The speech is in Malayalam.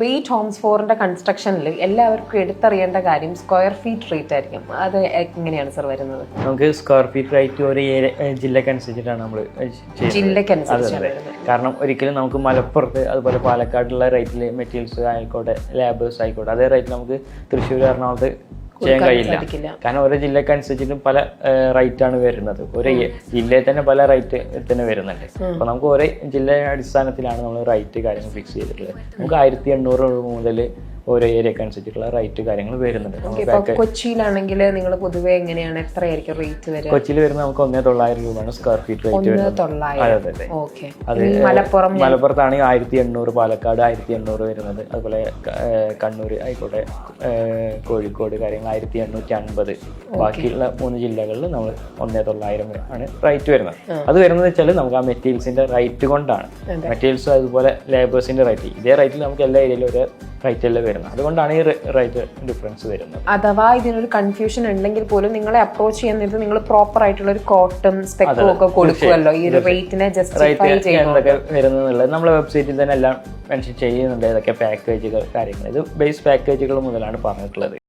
വെയിറ്റ് ഹോംസ് ഫോറിന്റെ കൺസ്ട്രക്ഷനിൽ എല്ലാവർക്കും എടുത്തറിയേണ്ട കാര്യം സ്ക്വയർ ഫീറ്റ് റേറ്റ് ആയിരിക്കും. അത് എങ്ങനെയാണ് സർ വരുന്നത്? നമുക്ക് സ്ക്വയർ ഫീറ്റ് റേറ്റ് ഒരു ജില്ലക്കനുസരിച്ചിട്ടാണ് നമ്മൾ ജില്ലക്കനുസരിച്ച് കാരണം ഒരിക്കലും നമുക്ക് മലപ്പുറത്ത് അതുപോലെ പാലക്കാടുള്ള റേറ്റിൽ മെറ്റീരിയൽസ് ആയിക്കോട്ടെ ലാബേഴ്സ് ആയിക്കോട്ടെ അതേ റേറ്റിൽ നമുക്ക് തൃശ്ശൂർ എറണാകുളത്ത് ചെയ്യാൻ കഴിയില്ല. കാരണം ഓരോ ജില്ലക്ക് അനുസരിച്ചിട്ടും പല റൈറ്റ് ആണ് വരുന്നത്. ഏ- ജില്ലയിൽ തന്നെ പല റൈറ്റ് തന്നെ വരുന്നുണ്ട്. അപ്പൊ നമുക്ക് ഓരോ ജില്ലയുടെ അടിസ്ഥാനത്തിലാണ് നമ്മൾ റൈറ്റ് കാര്യങ്ങൾ ഫിക്സ് ചെയ്തിട്ടുള്ളത്. നമുക്ക് ആയിരത്തി എണ്ണൂറ് മുതൽ ഓരോ ഏരിയക്ക് അനുസരിച്ചിട്ടുള്ള റേറ്റ് കാര്യങ്ങൾ വരുന്നുണ്ട്. കൊച്ചിയിലാണെങ്കിൽ നിങ്ങൾ പൊതുവെ എങ്ങനെയാണ്? എത്രയായിരിക്കും റേറ്റ് വരുന്നത് കൊച്ചിയിൽ വരുന്ന നമുക്ക് ഒന്നേ തൊള്ളായിരം രൂപയാണ് സ്ക്വയർ ഫീറ്റ് റേറ്റ് വരുന്നത്. മലപ്പുറം മലപ്പുറത്താണെങ്കിൽ ആയിരത്തി എണ്ണൂറ് പാലക്കാട് ആയിരത്തി എണ്ണൂറ് വരുന്നത്. അതുപോലെ കണ്ണൂർ ആയിക്കോട്ടെ കോഴിക്കോട് കാര്യങ്ങൾ ആയിരത്തി എണ്ണൂറ്റി അൻപത് ബാക്കിയുള്ള മൂന്ന് ജില്ലകളിൽ നമ്മൾ ഒന്നേ തൊള്ളായിരം ആണ് റേറ്റ് വരുന്നത്. അത് വരുന്നത് വെച്ചാൽ നമുക്ക് ആ മെറ്റീരിയൽസിന്റെ റേറ്റ് കൊണ്ടാണ്. മെറ്റീരിയൽസും അതുപോലെ ലേബേഴ്സിന്റെ റേറ്റ് ഇതേ റേറ്റിൽ നമുക്ക് എല്ലാ ഏരിയയിലും ഒരേ റേറ്റല്ലേ വരുന്നത്. അതുകൊണ്ടാണ് ഈ റൈറ്റ് ഡിഫറൻസ് വരുന്നത്. അഥവാ ഇതിനൊരു കൺഫ്യൂഷൻ ഉണ്ടെങ്കിൽ പോലും നിങ്ങളെ അപ്രോച്ച് ചെയ്യുന്നത് നിങ്ങൾ പ്രോപ്പർ ആയിട്ടുള്ള ഒരു കോട്ടും സ്പെക്കും ഒക്കെ കൊടുക്കുമല്ലോ ഈ ഒരു റേറ്റിനെ ജസ്റ്റിഫൈ വരുന്നത് നമ്മളെ വെബ്സൈറ്റിൽ തന്നെ എല്ലാം മെൻഷൻ ചെയ്യുന്നുണ്ട്. ഇതൊക്കെ പാക്കേജുകൾ കാര്യങ്ങൾ. ഇത് ബേസ് പാക്കേജുകൾ മുതലാണ് പറഞ്ഞിട്ടുള്ളത്.